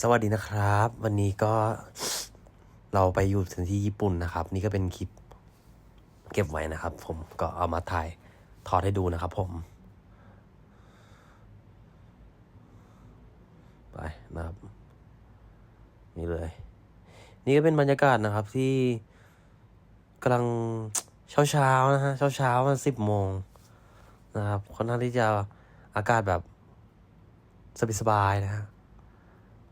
สวัสดีนะครับ วันนี้ก็เราไปอยู่ที่ญี่ปุ่นนะครับ นี่ก็เป็นคลิปเก็บไว้นะครับ ผมก็เอามาถ่ายทอดให้ดูนะครับผมไปนะครับ นี่เลย นี่ก็เป็นบรรยากาศนะครับที่กำลังเช้าเช้านะฮะเช้าเช้ามันสิบโมงนะครับค่อนข้างที่จะอากาศแบบสบายๆนะฮะ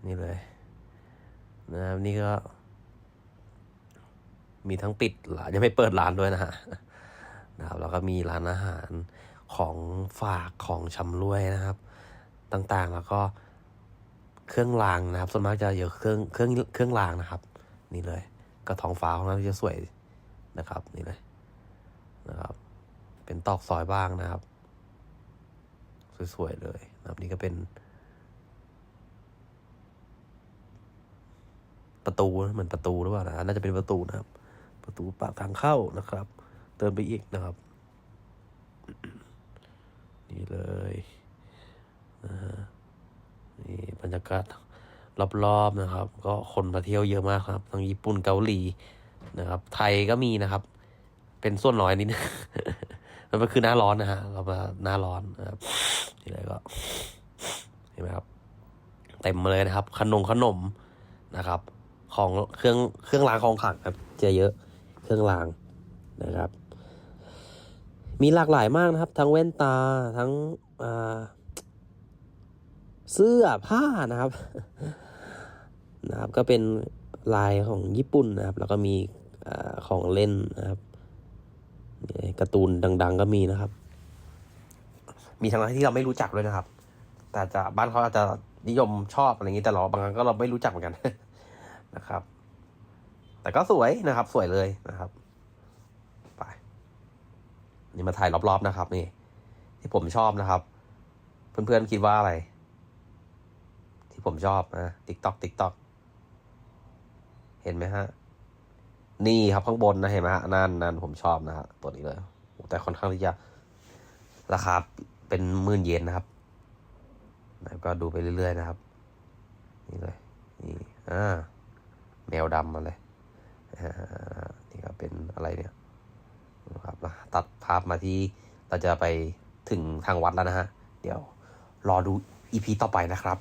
นี่เลยนะครับนี่ก็ มีทั้งปิดร้านยังไม่เปิดร้านด้วยนะฮะนะครับแล้วก็มีร้านอาหารของฝากของชำร่วยนะครับ ต่างๆแล้วก็เครื่องรางนะครับส่วนมากจะเยอะเครื่องเครื่องเครื่องรางนะครับ นี่เลย ก็ท้องฟ้าของเราจะสวยนะครับ นี่เลยนะครับ เป็นตอกซอยบ้างนะครับ สวยๆเลยนะครับนี่ก็เป็น ประตูเหมือนประตูหรือเปล่านะน่าจะเป็นประตูนะครับ ประตูปากทางเข้านะครับ เติมไปอีกนะครับ นี่เลยนะฮะนี่บรรยากาศรอบๆนะครับ ก็คนมาเที่ยวเยอะมากครับทั้งญี่ปุ่นเกาหลีนะครับ ไทยก็มีนะครับ เป็นส่วนน้อยนิดนึงมันก็คือหน้าร้อนนะฮะเรามาหน้าร้อนนะครับนี่เลยก็เห็นไหมครับเต็มเลยนะครับ ขนมขนมนะครับ ของเครื่องเครื่องรางของขลังครับจะเยอะเครื่องรางนะครับ มีหลากหลายมากนะครับ ทั้งแว่นตาทั้งเสื้อผ้านะครับนะครับ ก็เป็นลายของญี่ปุ่นนะครับ แล้วก็มีอของเล่นนะครับการ์ตูนดัง ๆ ก็มีนะครับ มีทั้งที่เราไม่รู้จักด้วยนะครับ แต่จะบ้านเขาอาจจะนิยมชอบอะไรอย่างนี้แต่เราบางครั้งก็เราไม่รู้จักเหมือนกัน นะครับ แต่ก็สวยนะครับ สวยเลยนะครับไปนี่มาถ่ายรอบๆนะครับ นี่ ที่ผมชอบนะครับ เพื่อนๆคิดว่าอะไร ที่ผมชอบนะติ๊กต็อกติ๊กต็อกเห็นไหมฮะ นี่ครับข้างบนนะเห็นไหมฮะนั่นนั่นผมชอบนะฮะตัวนี้เลยแต่ค่อนข้างที่จะราคาเป็นหมื่นเยนนะครับแล้วก็ดูไปเรื่อยๆนะครับ นี่เลย นี่ อ่า แมวดำมาเลยอ่านี่ก็เป็นอะไรเนี่ยนะครับตัดภาพมาที่เราจะไปถึงทางวัดแล้วนะฮะ เดี๋ยวรอดูอีพีต่อไปนะครับ